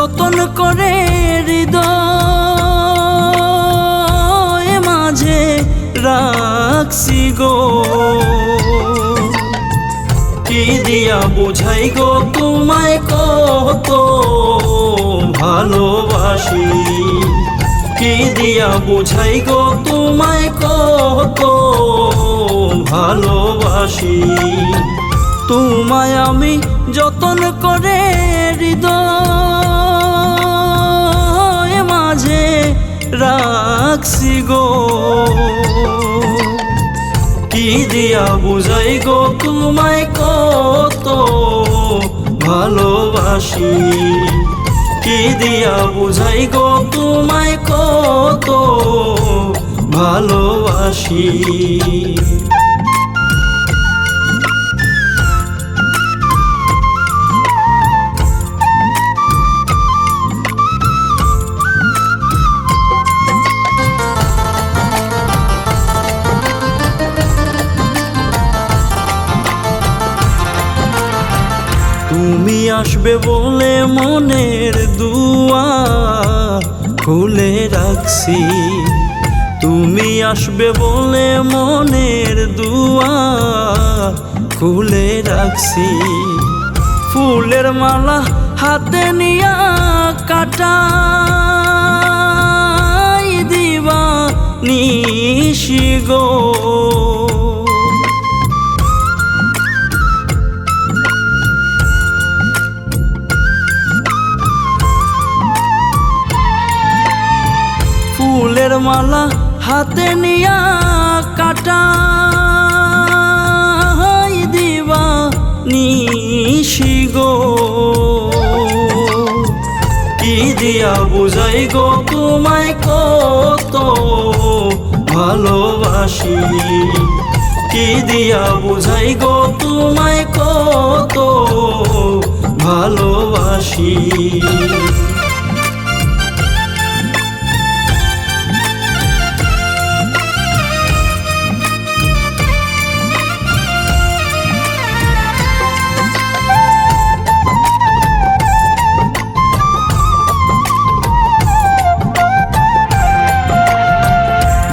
যতন করে হৃদয় মাঝে রাখছি গো। কি দিয়া বুঝাই গো তোমায় কত ভালোবাসি? কি দিয়া বুঝাই গো তোমায় কত ভালোবাসি? তোমায় আমি যতন করে হৃদয় মাঝে রাখছি গো। কি দিয়া বুঝাই গো তোমায় কত ভালোবাসি? কি দিয়া বুঝাই গো তোমায় কত ভালোবাসি? আসবে বলে মনের দুয়া খুলে রাখছি। তুমি আসবে বলে মনের দুয়া খুলে রাখছি। ফুলের মালা হাতে নিয়া কাটাই দিবা নিশি গো। মালা হাতে নিয়া কাটা দিবা নিশি গো কি দিয়া বুঝাই গো তোমায় কত ভালোবাসি। কি দিয়া বুঝাই গো তোমায় কত ভালোবাসি।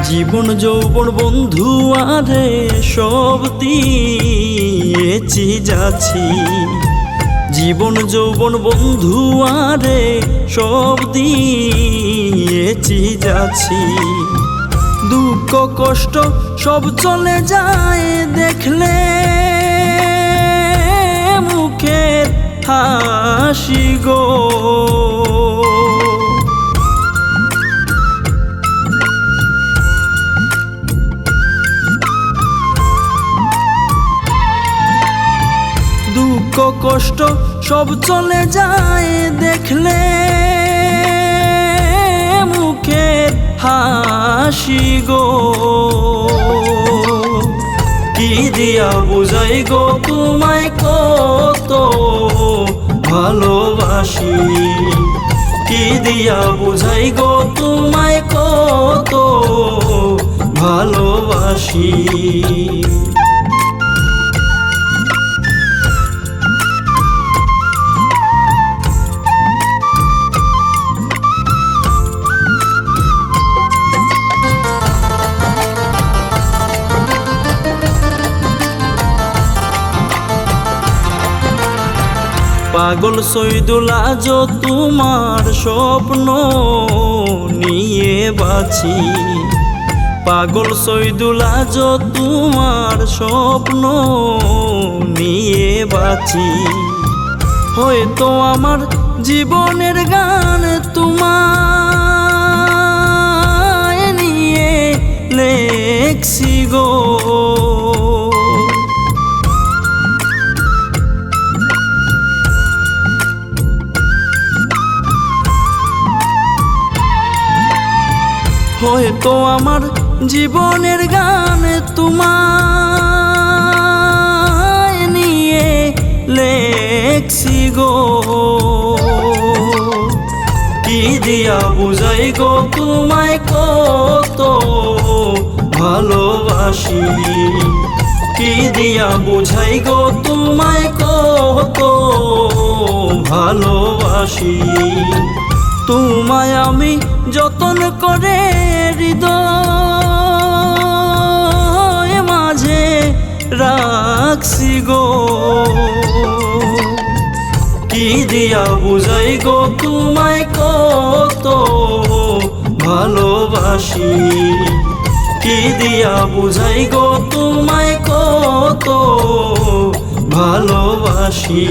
জীবন যৌবন বন্ধু আরে সব দিয়েছি, যাচ্ছি। জীবন যৌবন বন্ধু আরে সব দিয়েছি, যাচ্ছি। দুঃখ, কষ্ট সব চলে যায় দেখলে। মুখের হাসি গো। দুঃখ কষ্ট সব চলে যায় দেখলে মুখের হাসি গো। কি দিয়া বুঝাই গো তোমায় কত ভালোবাসি? কি দিয়া বুঝাই গো তোমায় কত ভালোবাসি? পাগল সৈদুল আজ তোমার স্বপ্ন নিয়ে বাছি পাগল সৈদুল আজ তোমার স্বপ্ন নিয়ে বাছি হয়তো আমার জীবনের গান তোমায় নিয়ে লেখছি গো। হয়তো আমার জীবনের গান তোমায় নিয়ে লেখছি গো। কি দিয়া বুঝাই গো তোমায় কত ভালোবাসি? কি দিয়া বুঝাই গো তোমায় কত ভালোবাসি? তোমায় আমি যতন করে হৃদয় মাঝে রাখছি গো। কি দিয়া বুঝাই গো তোমায় কত ভালোবাসি। কি দিয়া বুঝাই গো তোমায় কত ভালোবাসি।